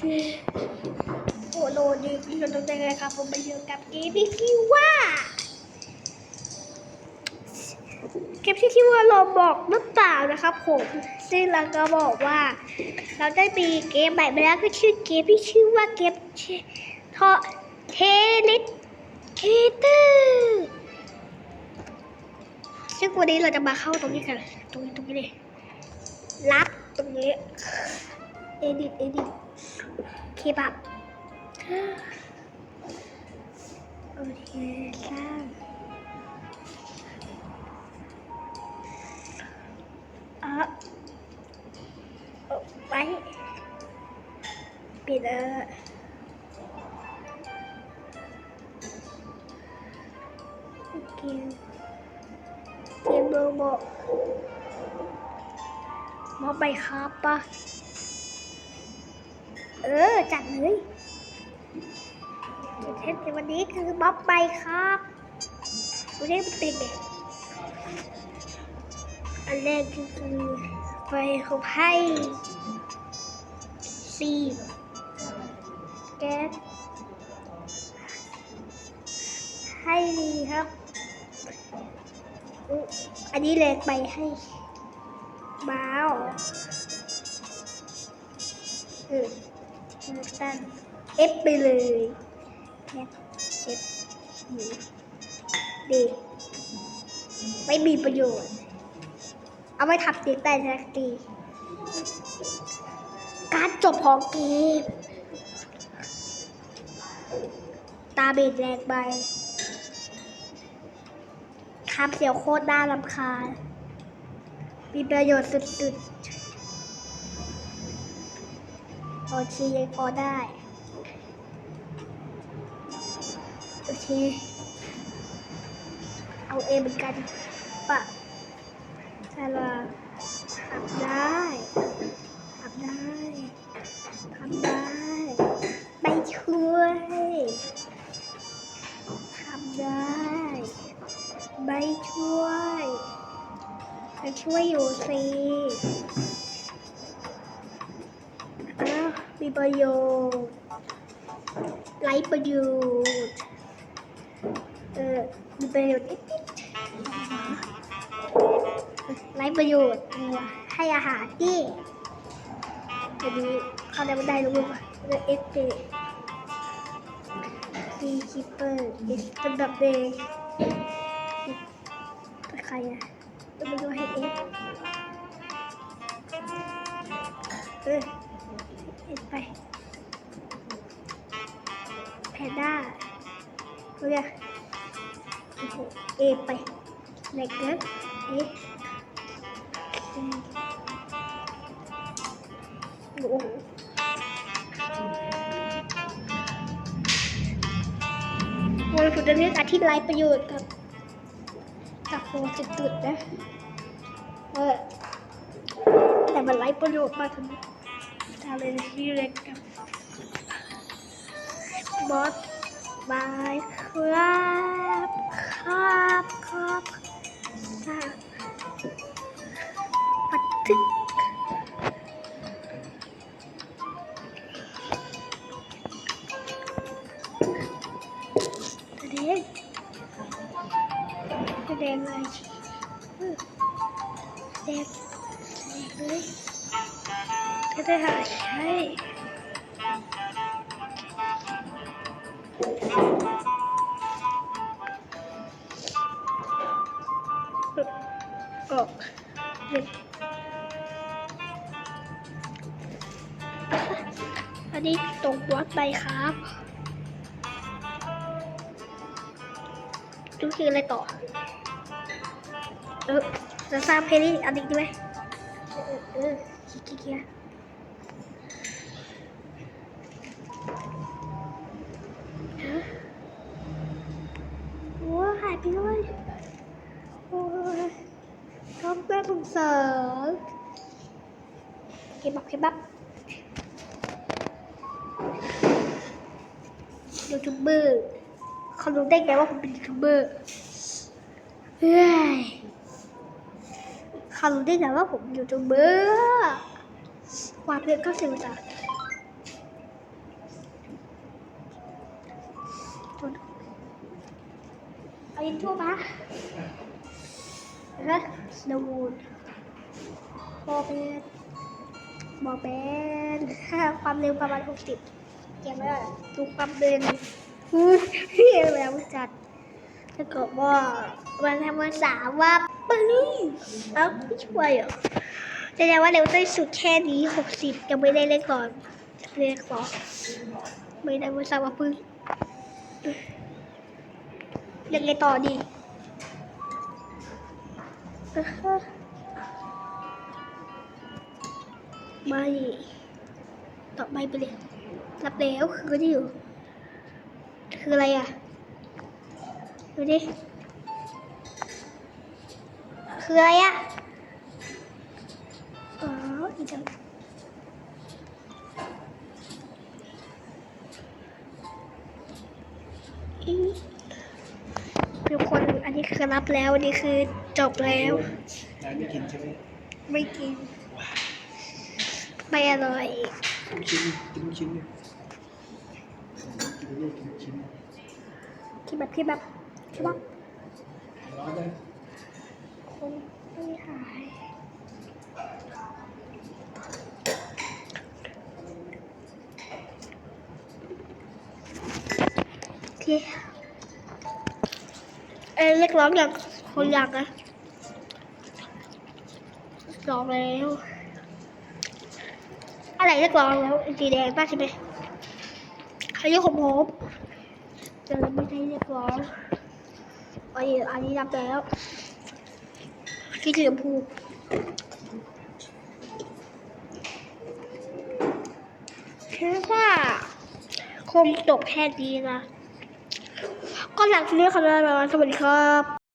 ชื่อโอ้โหดีที่เราต้องได้เลยครับ ผมไปเจอกับเกมที่ชื่อว่าเกมที่ชื่อว่าโราบอกหรือเปล่านะครับผมซึ่งเราก็บอกว่า เราได้มีเกมใหม่มาแล้วก็ชื่อเกมที่ชื่อว่าเกมทอเทลิสเคเตอร์ซึ่งวันนี้เราจะมาเข้าตรงนี้กัน ตรงนี้ตรงนี้เลยรับตรงนี้เอดิต เคบับโอเคสร้างอะเอาไว้ปิดเออเกมเกมโรบอกมอบใบครับปะ เออ จัดเลยเทปในวันนี้คือบ๊อบไปครับวันนี้มันเป็นไงอันแรกก็คือไฟของไพ่ซีแก๊สให้ดีครับ อันนี้แรงไปให้บ้าวเออ สั้นเอฟไปเลยแคปเอฟดีไม่มีประโยชน์ เอาไว้ทับติ๊กแต่สักทีการจบของเกม ตาเบดแรงไปคำเสียวโคตรน่ารำคาญมีประโยชน์สุดๆ โอเคยังพอได้ โอเค เอาเอเหมือนกันปะสลาทำได้ทำได้ทำได้ไม่ช่วยทำได้ไม่ช่วยไม่ช่วยอยู่สิ มีประโยชน์ไร้ประโยชน์เออมีประโยชน์นิดๆไร้ประโยชน์ให้อาหารที่จะดูเข้าได้ไม่ได้รู้ป่ะเออเอสเตซีคิปเปอร์เอสเป็นแบบเดย์ใครอะ เรียกโอ้โหเอไปไหนเกิดเอเอโอ้โหวันพุธจะเลือกอาทิตย์ไรประโยชน์กับ กับโคจุดๆนะเออแต่มันไรประโยชน์มากทั้งทาเลนที่เล็กกับบอสบาย ครับครับครับสาปัดทึกแสดงแสดงอะไรแสดงแสดงเลยก็ได้หาใช้ ออกอันนี้ตรงวัดไปครับ ดูคืออะไรต่อ เออ จะสร้างเพลงนี้อันนี้ดีไหมเออเออขี้เกียจโอ้หายไปเลย เพื่อนผมเสริมเก็บบับเก็บบับยูทูบเบอร์เขารู้ได้ไงว่าผมเป็นยูทูบเบอร์เฮ้ยเขารู้ได้ไงว่าผมยูทูบเบอร์วาดเพื่อนก็เสียใจัเอาอินทูปะาฮะสโนวูดบอเบนบอเบนความเร็วประมาณ 60 เก็บไว้ก่อนดูความเร็วฮู้เฮียแล้วจัดถ้าเกิดว่าวันทำวันสามว่าปึ้งเอ้าไม่ช่วยเหรอแสดงว่าเร็วได้สุดแค่นี้ 60 ยังไม่ได้เล่นก่อนเล่นก่อนไม่ได้วันสามว่าปึ้งยังไงต่อดี อ่าฮะไม่ต่อไปไปเลยรับแล้วคือที่อยู่ คืออะไรอะ ดูดิ คืออะไรอะ อ๋อ อีกแล้วอีทุกคน อันนี้คือรับแล้ว อันนี้คือ จบแล้ว นายไม่กินใช่ไหมไม่กิน ไม่อร่อยลูกชิ้นกินลูกชิ้นเนี่ยกินลูกกินลูกชิ้นคิดแบบคิดแบบคิดแบบร้อนเลยคงไม่หายโอเคเอ้ยเรียกร้องอย่างคนอยากนะ ร้องแล้ว อะไรเรียกร้องแล้วสีแดงป้าใช่ไหมอายุของผมจะไม่ได้เรียกร้องอันนี้อันนี้รับแล้วที่สีชมพูคิดว่าคงจบแค่นี้นะ ก็หลังจากนี้ขอลาไปก่อนสวัสดีครับ